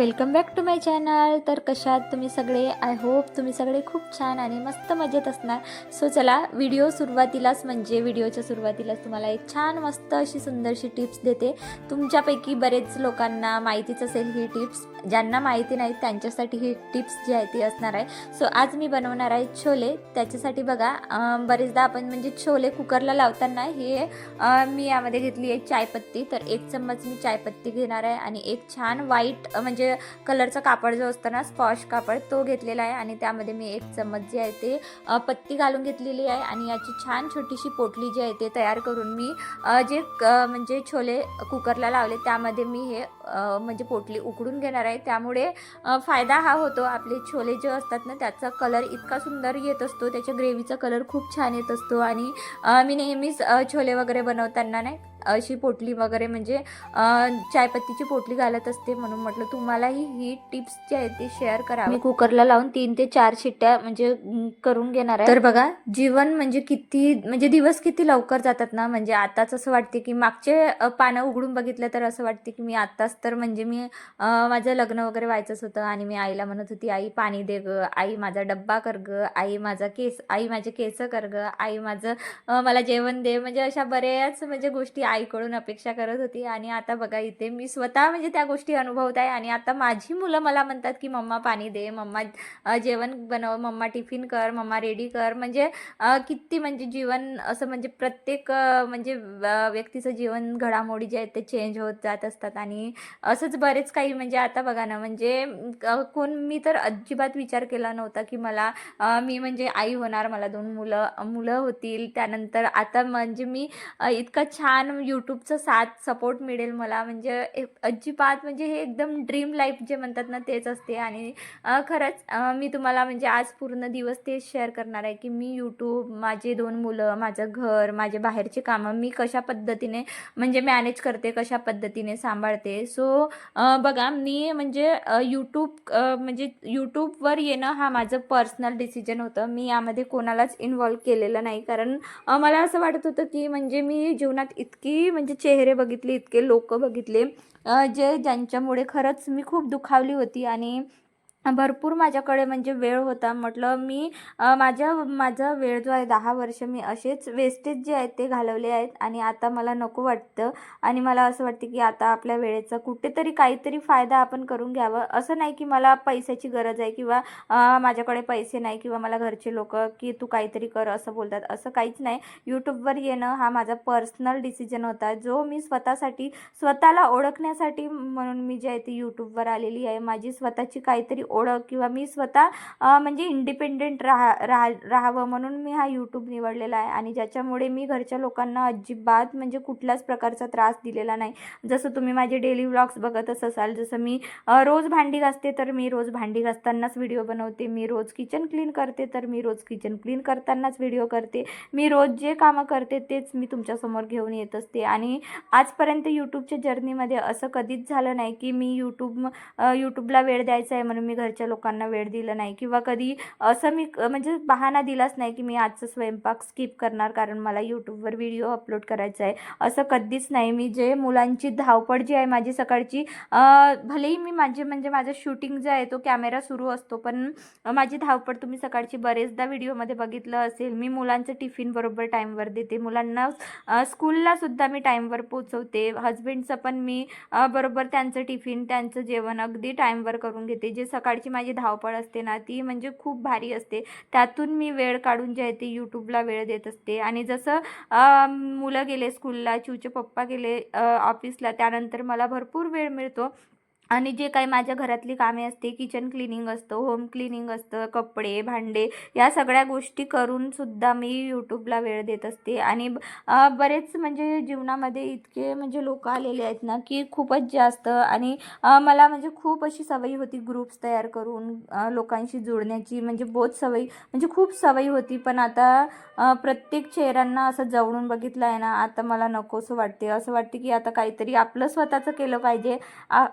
Welcome back to my channel तर कशात तुम्ही सगळे? आय होप तुम्ही सगळे खूप छान आणि मस्त मजेत असणार. सो चला व्हिडिओ सुरुवातीलाच म्हणजे व्हिडिओच्या सुरुवातीलाच तुम्हाला एक छान मस्त अशी सुंदरशी टिप्स देते. तुमच्यापैकी बरेच लोकांना माहितीच असेल ही टिप्स ज्यांना माहिती नाही त्यांच्यासाठी ही टिप्स जी आहे ती असणार आहे. सो आज मी बनवणार आहे छोले. त्याच्यासाठी बघा बरेचदा आपण म्हणजे छोले कुकरला लावताना हे मी यामध्ये घेतली आहे चायपत्ती. तर एक चम्मच मी चायपत्ती घेणार आहे आणि एक छान व्हाईट म्हणजे म्हणजे कलरचा कापड जो असतो ना स्पॉश कापड तो घेतलेला आहे. आणि त्यामध्ये मी एक चम्मच जी आहे ते पत्ती घालून घेतलेली आहे. आणि याची छान छोटीशी पोटली जी आहे ते तयार करून मी जे क- म्हणजे छोले कुकरला लावले त्यामध्ये मी हे म्हणजे पोटली उकडून घेणार आहे. त्यामुळे फायदा हा होतो. आपले छोले जे असतात ना त्याचा कलर इतका सुंदर येत असतो. त्याच्या ग्रेव्हीचा कलर खूप छान येत असतो. आणि मी नेहमीच छोले वगैरे बनवताना नाही अशी पोटली वगैरे म्हणजे चायपत्तीची पोटली घालत असते म्हणून म्हटलं तुम्हालाही ही टिप्स जी आहे ती शेअर करा मी कुकरला लावून तीन ते चार शिट्ट्या म्हणजे करून घेणार आहे. तर बघा जीवन म्हणजे किती म्हणजे दिवस किती लवकर जातात ना? म्हणजे आताच असं वाटते की मागचे पानं उघडून बघितलं तर असं वाटते की मी आताच तर म्हणजे मी माझं लग्न वगैरे व्हायचंच होतं आणि मी आईला म्हणत होती आई पाणी दे ग. आई माझा डब्बा कर ग. आई माझा केस आई माझे केस कर ग. आई माझं मला जेवण दे. म्हणजे अशा बऱ्याच म्हणजे गोष्टी आईकडून अपेक्षा करत होती. आणि आता बघा इथे मी स्वतः म्हणजे त्या गोष्टी अनुभवत आहे. आणि आता माझी मुलं मला म्हणतात की मम्मा पाणी दे. मम्मा जेवण बनव. मम्मा टिफिन कर. मम्मा रेडी कर. म्हणजे किती म्हणजे जीवन असं म्हणजे प्रत्येक म्हणजे व्यक्तीचं जीवन घडामोडी जे आहेत ते चेंज होत जात असतात. आणि असंच बरेच काही म्हणजे आता बघा ना म्हणजे कोण मी तर अजिबात विचार केला नव्हता की मला मी म्हणजे आई होणार मला दोन मुलं मुलं होतील. त्यानंतर आता म्हणजे मी इतका छान यूट्यूबचा साथ सपोर्ट मिळेल मला. म्हणजे एक अजिबात म्हणजे हे एकदम ड्रीम लाईफ जे म्हणतात ना तेच असते. आणि खरंच मी तुम्हाला म्हणजे आज पूर्ण दिवस तेच शेअर करणार आहे की मी यूट्यूब माझे दोन मुलं माझं घर माझे बाहेरचे कामं मी कशा पद्धतीने म्हणजे मॅनेज करते कशा पद्धतीने सांभाळते. सो बघा मी म्हणजे यूट्यूब म्हणजे यूट्यूबवर येणं हा माझं पर्सनल डिसिजन होतं. मी यामध्ये कोणालाच इन्वॉल्व केलेलं नाही. कारण मला असं वाटत होतं की म्हणजे मी जीवनात इतकी म्हणजे चेहरे बघितले इतके लोक बघितले जे ज्यांच्यामुळे खरंच मी खूप दुखावली होती. आणि भरपूर माझ्याकडे म्हणजे वेळ होता. म्हटलं मी माझ्या माझा वेळ जो आहे दहा वर्ष मी असेच वेस्टेज जे आहेत ते घालवले आहेत आणि आता मला नको वाटतं आणि मला असं वाटतं की आता आपल्या वेळेचा कुठेतरी काहीतरी फायदा आपण करून घ्यावं. असं नाही की मला पैशाची गरज आहे किंवा माझ्याकडे पैसे नाही किंवा मला घरचे लोक की तू काहीतरी कर असं बोलतात. असं काहीच नाही. यूट्यूबवर येणं हा माझा पर्सनल डिसिजन होता. जो मी स्वतःसाठी स्वतःला ओळखण्यासाठी म्हणून मी जे आहे ती यूट्यूबवर आलेली आहे. माझी स्वतःची काहीतरी ओळख किंवा मी स्वतः म्हणजे इंडिपेंडेंट राहा राहा राहावं म्हणून मी हा यूट्यूब निवडलेला आहे. आणि ज्याच्यामुळे मी घरच्या लोकांना अजिबात म्हणजे कुठल्याच प्रकारचा त्रास दिलेला नाही. जसं तुम्ही माझे डेली व्लॉग्स बघतच असाल जसं मी रोज भांडी घासते तर मी रोज भांडी घासतानाच व्हिडिओ बनवते. मी रोज किचन क्लीन करते तर मी रोज किचन क्लीन करतानाच व्हिडिओ करते. मी रोज जे कामं करते तेच मी तुमच्यासमोर घेऊन येत असते. आणि आजपर्यंत यूट्यूबच्या जर्नीमध्ये असं कधीच झालं नाही की मी यूट्यूब यूट्यूबला वेळ द्यायचा आहे म्हणून मी घरच्या लोकांना वेळ दिला नाही किंवा कधी असं मी म्हणजे बहाणा दिलाच नाही की मी आजचा स्वयंपाक स्किप करणार कारण मला यूट्यूबवर व्हिडिओ अपलोड करायचा आहे. असं कधीच नाही. मी जे मुलांची धावपळ जी आहे माझी सकाळची भलेही मी माझे म्हणजे माझं शूटिंग जे आहे तो कॅमेरा सुरू असतो पण माझी धावपळ तुम्ही सकाळची बरेचदा व्हिडिओमध्ये बघितलं असेल. मी मुलांचं टिफिन बरोबर टाईमवर देते. मुलांना स्कूलला सुद्धा मी टाईमवर पोचवते हजबंडचं पण मी बरोबर त्यांचं टिफिन त्यांचं जेवण अगदी टाईमवर करून घेते. जे सकाळची माझी धावपळ असते ना ती म्हणजे खूप भारी असते. त्यातून मी वेळ काढून जे आहे ते यूट्यूबला वेळ देत असते. आणि जसं मुलं गेले स्कूलला चिवचे पप्पा गेले ऑफिसला त्यानंतर मला भरपूर वेळ मिळतो. आणि जे काही माझ्या घरातली कामे असते किचन क्लिनिंग असतं होम क्लिनिंग असतं कपडे भांडे या सगळ्या गोष्टी करून सुद्धा मी यूट्यूबला वेळ देत असते. आणि बरेच म्हणजे जीवनामध्ये इतके म्हणजे लोक आलेले आहेत ना की खूपच जास्त आणि मला म्हणजे खूप अशी सवय होती ग्रुप्स तयार करून लोकांशी जोडण्याची. म्हणजे बहुत सवयी म्हणजे खूप सवयी होती. पण आता प्रत्येक चेहऱ्यांना असं जवळून बघितलं आहे ना आता मला नकोसं वाटते असं वाटते की आता काहीतरी आपलं स्वतःचं केलं पाहिजे. आ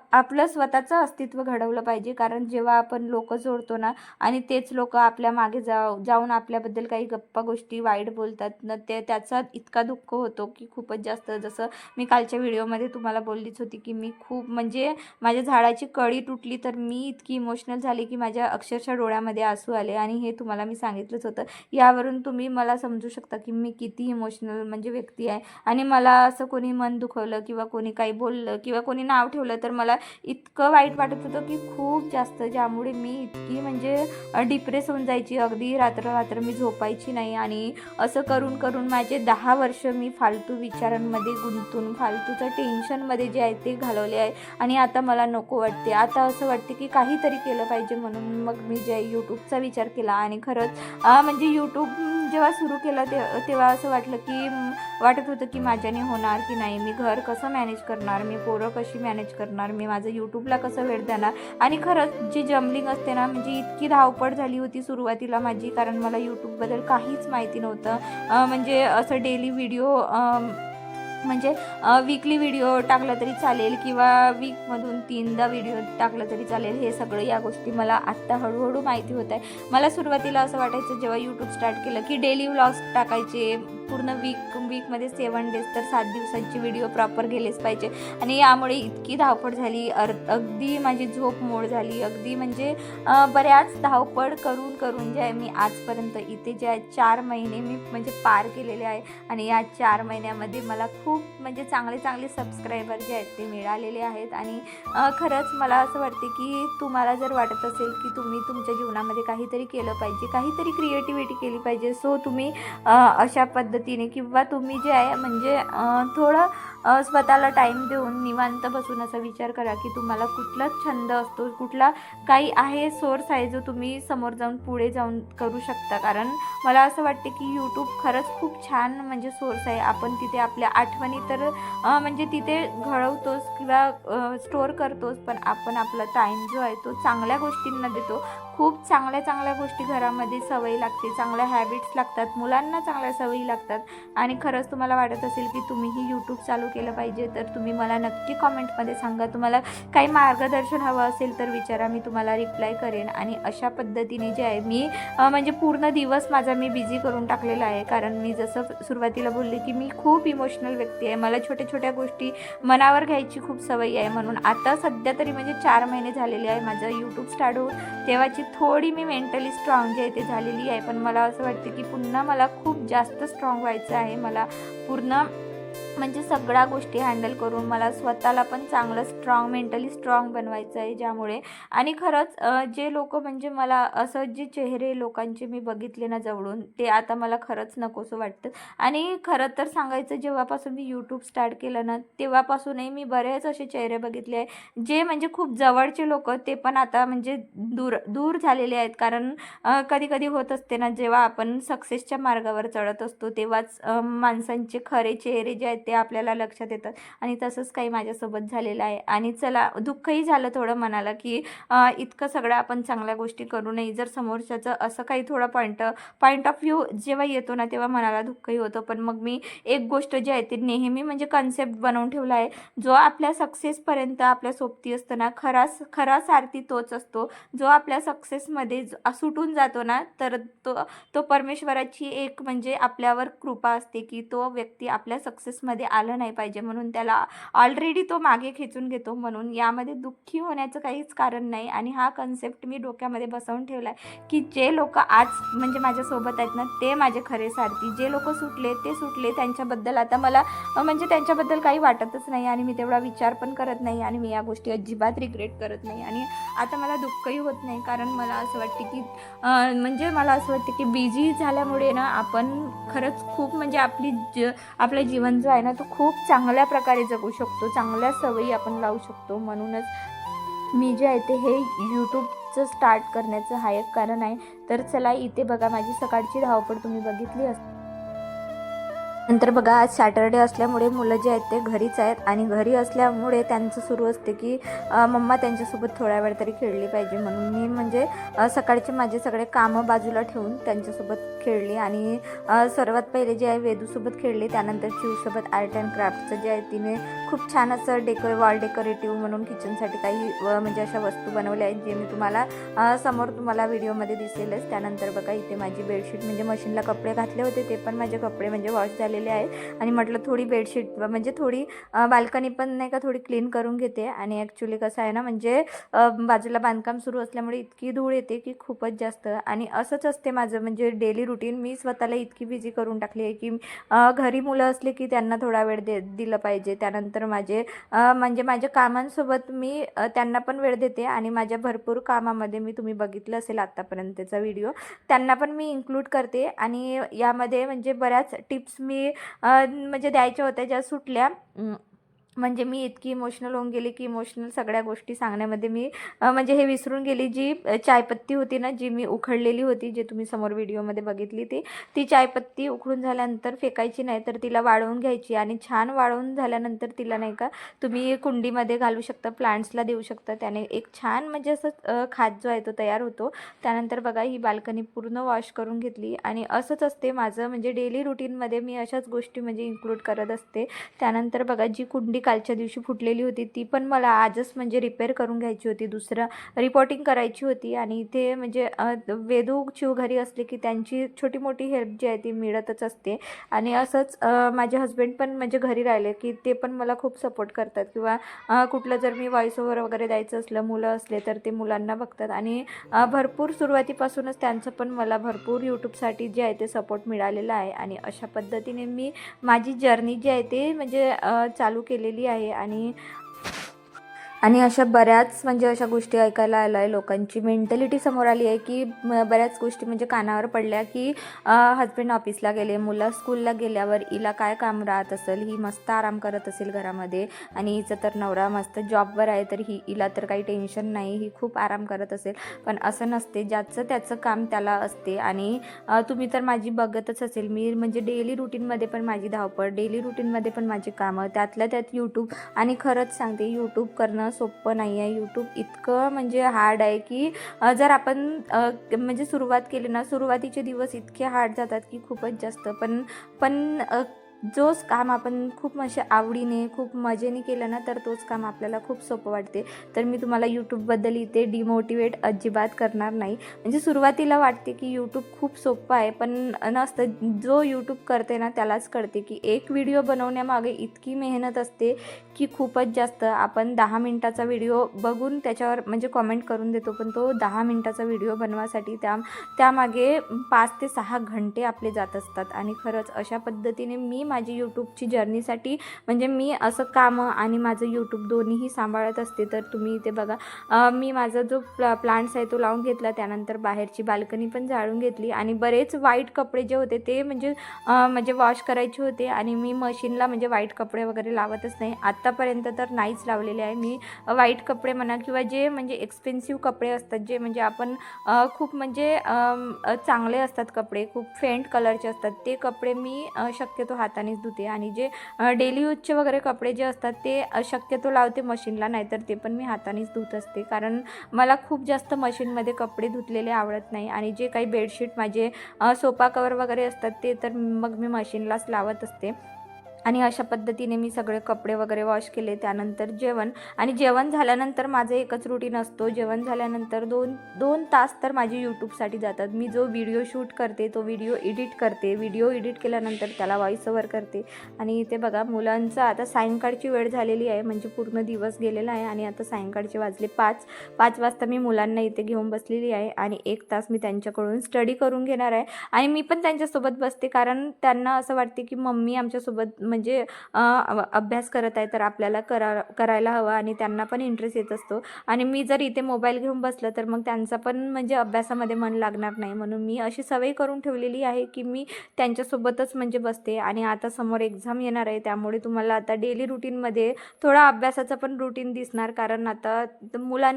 आपलं स्वतःचं अस्तित्व घडवलं पाहिजे. कारण जेव्हा आपण लोक जोडतो ना आणि तेच लोक आपल्या मागे जाऊ जाऊन आपल्याबद्दल काही गप्पा गोष्टी वाईट बोलतात न ते त्याचा इतका दुःख होतो की खूपच जास्त. जसं मी कालच्या व्हिडिओमध्ये तुम्हाला बोललीच होती की मी खूप म्हणजे माझ्या झाडाची कळी तुटली तर मी इतकी इमोशनल झाली की माझ्या अक्षरशः डोळ्यामध्ये आसू आले. आणि हे तुम्हाला मी सांगितलंच होतं. यावरून तुम्ही मला समजू शकता की मी किती इमोशनल म्हणजे व्यक्ती आहे. आणि मला असं कोणी मन दुखवलं किंवा कोणी काही बोललं किंवा कोणी नाव ठेवलं तर मला इतकं वाईट वाटत होतं की खूप जास्त ज्यामुळे मी इतकी म्हणजे डिप्रेस होऊन जायची. अगदी रात्र रात्र मी झोपायची नाही आणि असं करून करून माझे दहा वर्ष मी फालतू विचारांमध्ये गुंतून फालतूचं टेन्शनमध्ये जे आहे ते घालवले आहे आणि आता मला नको वाटते. आता असं वाटते की काहीतरी केलं पाहिजे म्हणून मग मी जे यूट्यूबचा विचार केला आणि खरंच म्हणजे यूट्यूब जेव्हा सुरू केलं ते तेव्हा असं वाटलं की वाटत होतं की माझ्याने होणार की नाही? मी घर कसं मॅनेज करणार? मी पोरं कशी मॅनेज करणार? मी माझं यूट्यूबला कसं वेळ देणार? आणि खरंच जी जमलिंग असते ना म्हणजे इतकी धावपळ झाली होती सुरुवातीला माझी कारण मला यूट्यूबबद्दल काहीच माहिती नव्हतं. म्हणजे असं डेली व्हिडिओ म्हणजे वीकली व्हिडिओ टाकला तरी चालेल किंवा वीकमधून तीनदा व्हिडिओ टाकला तरी चालेल. हे सगळं या गोष्टी मला आत्ता हळूहळू माहिती होत आहे. मला सुरुवातीला असं वाटायचं जेव्हा यूट्यूब स्टार्ट केलं की डेली व्लॉग्स टाकायचे पूर्ण वीक वीकमध्ये सेवन डेज तर सात दिवसांची व्हिडिओ प्रॉपर गेलेच पाहिजे. आणि यामुळे इतकी धावपळ झाली अर अगदी माझी झोप मोड झाली अगदी म्हणजे बऱ्याच धावपळ करून करून जे आहे मी आजपर्यंत इथे जे आहे चार महिने मी म्हणजे पार केलेले आहे. आणि या चार महिन्यामध्ये मला खूप म्हणजे चांगले चांगले सबस्क्रायबर जे आहेत ते मिळालेले आहेत. आणि खरंच मला असं वाटते की तुम्हाला जर वाटत असेल की तुम्ही तुमच्या जीवनामध्ये काहीतरी केलं पाहिजे काहीतरी क्रिएटिव्हिटी केली पाहिजे सो तुम्ही अशा पद्धती पद्धतीने किंवा तुम्ही जे आहे म्हणजे थोडं स्वतःला टाईम देऊन निवांत बसून असा विचार करा की तुम्हाला कुठला छंद असतो कुठला काही आहे सोर्स आहे जो तुम्ही समोर जाऊन पुढे जाऊन करू शकता. कारण मला असं वाटते की यूट्यूब खरंच खूप छान म्हणजे सोर्स आहे. आपण तिथे आपल्या आठवणी तर म्हणजे तिथे घडवतोच किंवा स्टोअर करतोच पण आपण आपला टाईम जो आहे तो चांगल्या गोष्टींना देतो. खूप चांगल्या चांगल्या गोष्टी घरामध्ये सवयी लागते. चांगल्या हॅबिट्स लागतात. मुलांना चांगल्या सवयी लागतात. आणि खरंच तुम्हाला वाटत असेल की तुम्हीही यूट्यूब चालू केलं पाहिजे तर तुम्ही मला नक्की कॉमेंटमध्ये सांगा. तुम्हाला काही मार्गदर्शन हवं असेल तर विचारा मी तुम्हाला रिप्लाय करेन. आणि अशा पद्धतीने जे आहे मी म्हणजे पूर्ण दिवस माझा मी बिझी करून टाकलेला आहे. कारण मी जसं सुरुवातीला बोलले की मी खूप इमोशनल व्यक्ती आहे. मला छोट्या छोट्या गोष्टी मनावर घ्यायची खूप सवय आहे. म्हणून आता सध्या तरी म्हणजे चार महिने झालेले आहे. माझं यूट्यूब स्टार्ट होऊन तेव्हाची थोडी मी मेंटली स्ट्रॉंग जे आहे ते झालेली आहे. पण मला असं वाटतं की पुन्हा मला खूप जास्त स्ट्रॉंग व्हायचं आहे. मला पूर्ण म्हणजे सगळ्या गोष्टी हँडल करून मला स्वतःला पण चांगलं स्ट्रॉंग मेंटली स्ट्रॉंग बनवायचं आहे ज्यामुळे. आणि खरंच जे लोक म्हणजे मला असं जे चेहरे लोकांचे मी बघितले ना जवळून ते आता मला खरंच नकोसं वाटतं. आणि खरं तर सांगायचं जेव्हापासून मी यूट्यूब स्टार्ट केलं ना तेव्हापासूनही मी बरेच असे चेहरे बघितले आहे. जे म्हणजे खूप जवळचे लोक ते पण आता म्हणजे दूर दूर झालेले आहेत. कारण कधी कधी होत असते ना जेव्हा आपण सक्सेसच्या मार्गावर चढत असतो तेव्हाच माणसांचे खरे चेहरे जे आहेत ते आपल्याला लक्षात येतात. आणि तसंच काही माझ्यासोबत झालेलं आहे. आणि चला दुःखही झालं थोडं मनाला की इतकं सगळं आपण चांगल्या गोष्टी करू नये. जर समोरच्याचं असं काही थोडं पॉईंट पॉईंट ऑफ व्ह्यू जेव्हा येतो ना तेव्हा मनाला दुःखही होतं. पण मग मी एक गोष्ट जी आहे ती नेहमी म्हणजे कन्सेप्ट बनवून ठेवला आहे. जो आपल्या सक्सेसपर्यंत आपल्या सोबती असताना खरा खरा सारथी तोच असतो. जो आपल्या सक्सेसमध्ये सुटून जातो ना तर तो तो परमेश्वराची एक म्हणजे आपल्यावर कृपा असते की तो व्यक्ती आपल्या सक्सेसमध्ये आलं नाही पाहिजे म्हणून त्याला ऑलरेडी तो मागे खेचून घेतो म्हणून. यामध्ये दुःखी होण्याचं काहीच कारण नाही आणि हा कन्सेप्ट मी डोक्यामध्ये बसवून ठेवला आहे की जे लोक आज म्हणजे माझ्यासोबत आहेत ना ते माझे खरे सारथी. जे लोक सुटले ते सुटले. त्यांच्याबद्दल आता मला म्हणजे त्यांच्याबद्दल काही वाटतच नाही आणि मी तेवढा विचार पण करत नाही आणि मी या गोष्टी अजिबात रिग्रेट करत नाही. आणि आता मला दुःखही होत नाही कारण मला असं वाटते की म्हणजे मला असं वाटते की बिझी झाल्यामुळे ना आपण खरंच खूप म्हणजे आपली ज आपलं जीवन जो आहे ना तो खूप चांगल्या प्रकारे जगू शकतो चांगल्या सवयी आपण लावू शकतो. म्हणूनच मी जे आहे ते हे यूट्यूबचं स्टार्ट करण्याचं हा एक कारण आहे. तर चला इथे बघा माझी सकाळची धावपळ तुम्ही बघितली असते नंतर बघा आज सॅटरडे असल्यामुळे मुलं जे आहेत ते घरीच आहेत आणि घरी असल्यामुळे त्यांचं सुरू असते की मम्मा त्यांच्यासोबत थोड्या वेळ तरी खेळली पाहिजे म्हणून. मी म्हणजे सकाळचे माझे सगळे कामं बाजूला ठेवून त्यांच्यासोबत खेळली आणि सर्वात पहिले जे आहे वेदूसोबत खेळली त्यानंतर चिवसोबत आर्ट अँड क्राफ्टचं जे आहे तिने खूप छान असं डेको वॉल डेकोरेटिव्ह म्हणून किचनसाठी काही व म्हणजे अशा वस्तू बनवल्या आहेत जे मी तुम्हाला समोर तुम्हाला व्हिडिओमध्ये दिसेलच. त्यानंतर बघा इथे माझी बेडशीट म्हणजे मशीनला कपडे घातले होते ते पण माझे कपडे म्हणजे वॉश झालेले आहेत. आणि म्हटलं थोडी बेडशीट म्हणजे थोडी बाल्कनी पण नाही का थोडी क्लीन करून घेते. आणि ॲक्च्युली कसं आहे ना म्हणजे बाजूला बांधकाम सुरू असल्यामुळे इतकी धूळ येते की खूपच जास्त. आणि असंच असते माझं म्हणजे डेली रुटीन मी स्वतःला इतकी बिझी करून टाकली आहे की घरी मुलं असले की त्यांना थोडा वेळ दे दिलं पाहिजे. त्यानंतर माझे म्हणजे माझ्या कामांसोबत मी त्यांना पण वेळ देते. आणि माझ्या भरपूर कामामध्ये मी तुम्ही बघितलं असेल आत्तापर्यंतचा व्हिडिओ त्यांना पण मी इन्क्लूड करते. आणि यामध्ये म्हणजे बऱ्याच टिप्स मी म्हणजे द्यायच्या होत्या ज्या सुटल्या. म्हणजे मी इतकी इमोशनल होऊन गेली की इमोशनल सगळ्या गोष्टी सांगण्यामध्ये मी म्हणजे हे विसरून गेली जी चायपत्ती होती ना जी मी उखडलेली होती जे तुम्ही समोर व्हिडिओमध्ये बघितली ती ती चायपत्ती उखडून झाल्यानंतर फेकायची नाही तर तिला वाळवून घ्यायची आणि छान वाळवून झाल्यानंतर तिला नाही का तुम्ही कुंडीमध्ये घालू शकता प्लांट्सला देऊ शकता त्याने एक छान म्हणजे असं खात जो आहे तो तयार होतो. त्यानंतर बघा ही बाल्कनी पूर्ण वॉश करून घेतली आणि असंच असते माझं म्हणजे डेली रुटीनमध्ये मी अशाच गोष्टी म्हणजे इन्क्लूड करत असते. त्यानंतर बघा जी कुंडी कालच्या दिवशी फुटलेली होती. ती पण मला आजच म्हणजे रिपेअर करून घ्यायची होती. दुसरं रिपोर्टिंग करायची होती. आणि इथे म्हणजे वेदू चिव घरी असले की त्यांची छोटी मोठी हेल्प जी आहे ती मिळतच असते. आणि असंच माझे हस्बंड पण म्हणजे घरी राहिले की ते पण मला खूप सपोर्ट करतात. किंवा कुठलं जर मी व्हॉइस ओव्हर वगैरे द्यायचं असलं मुलं असले तर ते मुलांना बघतात. आणि भरपूर सुरुवातीपासूनच त्यांचं पण मला भरपूर यूट्यूबसाठी जे आहे ते सपोर्ट मिळालेला आहे. आणि अशा पद्धतीने मी माझी जर्नी जी आहे ते म्हणजे चालू केलेली केली आहे आणि आणि अशा बऱ्याच म्हणजे अशा गोष्टी ऐकायला आल्या आहे लोकांची. मेंटॅलिटी समोर आली आहे की बऱ्याच गोष्टी म्हणजे कानावर पडल्या की हजबंड ऑफिसला गेले मुलं स्कूलला गेल्यावर हिला काय काम राहत असेल ही मस्त आराम करत असेल घरामध्ये आणि हिचं तर नवरा मस्त जॉबवर आहे तर ही हिला तर काही टेन्शन नाही ही खूप आराम करत असेल. पण असं नसते ज्याचं त्याचं काम त्याला असते आणि तुम्ही तर माझी बघतच असेल. मी म्हणजे डेली रुटीनमध्ये पण माझी धावपळ डेली रुटीनमध्ये पण माझी कामं त्यातल्या त्यात यूट्यूब आणि खरंच सांगते यूट्यूब करणं सोपं नाही आहे यूट्यूब इतकं म्हणजे हार्ड आहे की जर आपण म्हणजे सुरुवात केली ना सुरुवातीचे दिवस इतके हार्ड जातात की खूपच जास्त. पण पण जोच काम आपण खूप म्हणजे आवडीने खूप मजेने केलं ना तर तोच काम आपल्याला खूप सोपं वाटते. तर मी तुम्हाला यूट्यूबबद्दल इथे डिमोटिवेट अजिबात करणार नाही. म्हणजे सुरुवातीला वाटते की यूट्यूब खूप सोपं आहे पण नसतं. जो यूट्यूब करते ना त्यालाच कळते की एक व्हिडिओ बनवण्यामागे इतकी मेहनत असते की खूपच जास्त. आपण दहा मिनटाचा व्हिडिओ बघून त्याच्यावर म्हणजे कॉमेंट करून देतो पण तो दहा मिनटाचा व्हिडिओ बनवासाठी त्या त्यामागे पाच ते सहा घंटे आपले जात असतात. आणि खरंच अशा पद्धतीने मी माझी यूट्यूबची जर्नीसाठी म्हणजे मी असं कामं आणि माझं यूट्यूब दोन्हीही सांभाळत असते. तर तुम्ही इथे बघा. मी माझा जो प्ला प्लांट्स आहे तो लावून घेतला. त्यानंतर बाहेरची बाल्कनी पण जाळून घेतली. आणि बरेच वाईट कपडे जे होते ते म्हणजे म्हणजे वॉश करायचे होते. आणि मी मशीनला म्हणजे वाईट कपडे वगैरे लावतच नाही. आत्तापर्यंत तर नाहीच लावलेले आहे मी. वाईट कपडे म्हणा किंवा जे म्हणजे एक्सपेन्सिव्ह कपडे असतात. जे म्हणजे आपण खूप म्हणजे चांगले असतात कपडे. खूप फेंट कलरचे असतात. ते कपडे मी शक्यतो हात हातानेच धुते. आणि जे डेली यूजचे वगैरे कपडे जे असतात ते शक्यतो लावते मशीनला नाहीतर ते पण मी हातानेच धुत असते. कारण मला खूप जास्त मशीनमध्ये कपडे धुतलेले आवडत नाही. आणि जे काही बेडशीट माझे सोपा सोफा कवर वगैरे असतात ते तर मग मी मशीनलाच लावत असते. आणि अशा पद्धतीने मी सगळे कपडे वगैरे वॉश केले त्यानंतर जेवण. आणि जेवण झाल्यानंतर माझं एकच रुटीन असतो. जेवण झाल्यानंतर दोन दोन तास तर माझे यूट्यूबसाठी जातात. मी जो व्हिडिओ शूट करते तो व्हिडिओ एडिट करते. व्हिडिओ एडिट केल्यानंतर त्याला व्हॉइस ओव्हर करते. आणि इथे बघा मुलांचं आता सायंकाळची वेळ झालेली आहे म्हणजे पूर्ण दिवस गेलेला आहे. आणि आता सायंकाळचे वाजले पाच. पाच वाजता मी मुलांना इथे घेऊन बसलेली आहे. आणि एक तास मी त्यांच्याकडून स्टडी करून घेणार आहे. आणि मी पण त्यांच्यासोबत बसते कारण त्यांना असं वाटते की मम्मी आमच्यासोबत म्हणजे अभ्यास करत आहे तर आपल्याला करा करायला हवं आणि त्यांना पण इंटरेस्ट येत असतो. आणि मी जर इथे मोबाईल घेऊन बसलं तर मग त्यांचा पण म्हणजे अभ्यासामध्ये मन लागणार नाही. म्हणून मी अशी सवय करून ठेवलेली आहे की मी त्यांच्यासोबतच म्हणजे बसते आणि आता समोर एक्झाम येणार आहे. त्यामुळे तुम्हाला आता डेली रुटीनमध्ये थोडा अभ्यासाचं पण रुटीन दिसणार. कारण आता मुलां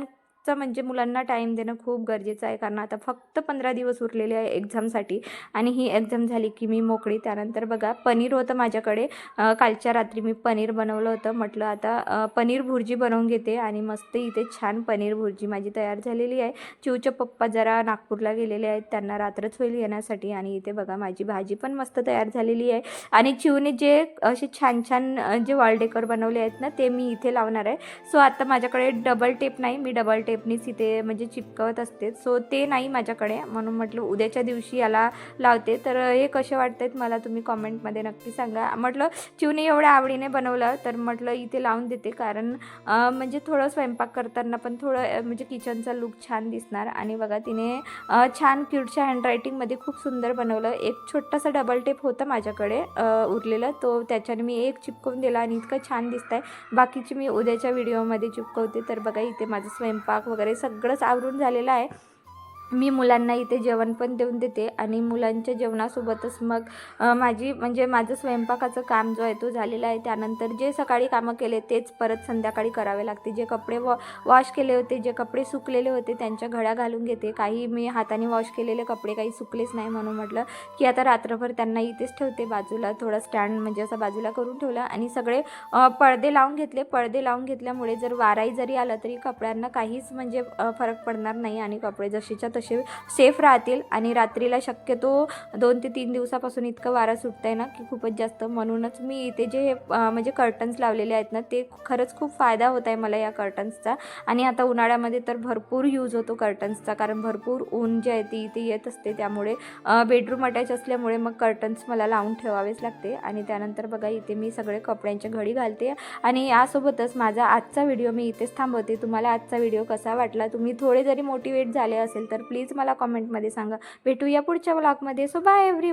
जास्त म्हणजे मुलांना टाईम देणं खूप गरजेचं आहे. कारण आता फक्त पंधरा दिवस उरलेले आहे एक्झामसाठी आणि ही एक्झाम झाली की मी मोकळी. त्यानंतर बघा पनीर होतं माझ्याकडे. कालच्या रात्री मी पनीर बनवलं होतं. म्हटलं आता पनीर भुर्जी बनवून घेते. आणि मस्त इथे छान पनीर भुर्जी माझी तयार झालेली आहे. चिवचे पप्पा जरा नागपूरला गेलेले आहेत. त्यांना रात्रच होईल येण्यासाठी. आणि इथे बघा माझी भाजी पण मस्त तयार झालेली आहे. आणि चिवने जे असे छान छान जे वॉलडेकर बनवले आहेत ना ते मी इथे लावणार आहे. सो आता माझ्याकडे डबल टेप नाही. मी डबल टेपनीच इथे म्हणजे चिपकवत असते. सो ते नाही माझ्याकडे. म्हणून म्हटलं उद्याच्या दिवशी याला लावते. तर हे कसे वाटतात मला तुम्ही कॉमेंटमध्ये नक्की सांगा. म्हटलं चिवने एवढ्या आवडीने बनवलं तर म्हटलं इथे लावून देते. कारण म्हणजे थोडं स्वयंपाक करताना पण थोडं म्हणजे किचनचा लुक छान दिसणार. आणि बघा तिने छान क्यूटच्या हँडरायटिंगमध्ये खूप सुंदर बनवलं. एक छोटासा डबल टेप होता माझ्याकडे उरलेलं उरलेला. तो त्याच्याने मी एक चिपकवून दिला आणि इतकं छान दिसत आहे बाकीची मी उद्याच्या व्हिडिओमध्ये चिपकवते. तर बघा इथे माझं स्वयंपाक वगैरे सगळंच आवरून झालेलं आहे. मी मुलांना इथे जेवण पण देऊन देते आणि मुलांच्या जेवणासोबतच मग माझी म्हणजे माझं स्वयंपाकाचं काम जो आहे तो झालेला आहे. त्यानंतर जे सकाळी कामं केले तेच परत संध्याकाळी करावे लागते. जे कपडे वॉ वॉश केले होते जे कपडे सुकलेले होते त्यांच्या घड्या घालून घेते. काही मी हाताने वॉश केलेले कपडे काही सुकलेच नाही म्हणून म्हटलं की आता रात्रभर त्यांना इथेच ठेवते बाजूला. थोडं स्टँड म्हणजे असं बाजूला करून ठेवलं आणि सगळे पडदे लावून घेतले. पडदे लावून घेतल्यामुळे जर वाराही जरी आला तरी कपड्यांना काहीच म्हणजे फरक पडणार नाही आणि कपडे जसेच्या तसे सेफ राहतील. आणि रात्रीला शक्यतो दोन ते तीन दिवसापासून इतकं वारा सुटत आहे ना की खूपच जास्त. म्हणूनच मी इथे जे म्हणजे कर्टन्स लावलेले आहेत ना ते खरंच खूप फायदा होत आहे मला या कर्टन्सचा आणि आता उन्हाळ्यामध्ये तर भरपूर यूज होतो कर्टन्सचा कारण भरपूर ऊन जे आहे ती इथे येत असते. त्यामुळे बेडरूम अटॅच असल्यामुळे मग कर्टन्स मला लावून ठेवावेच लागते. आणि त्यानंतर बघा इथे मी सगळे कपड्यांच्या घडी घालते. आणि यासोबतच माझा आजचा व्हिडिओ मी इथेच थांबवते. तुम्हाला आजचा व्हिडिओ कसा वाटला तुम्ही थोडे जरी मोटिवेट झाले असेल तर प्लीज मला कॉमेंटमध्ये सांगा. भेटूया पुढच्या ब्लॉगमध्ये सो बाय एव्हरी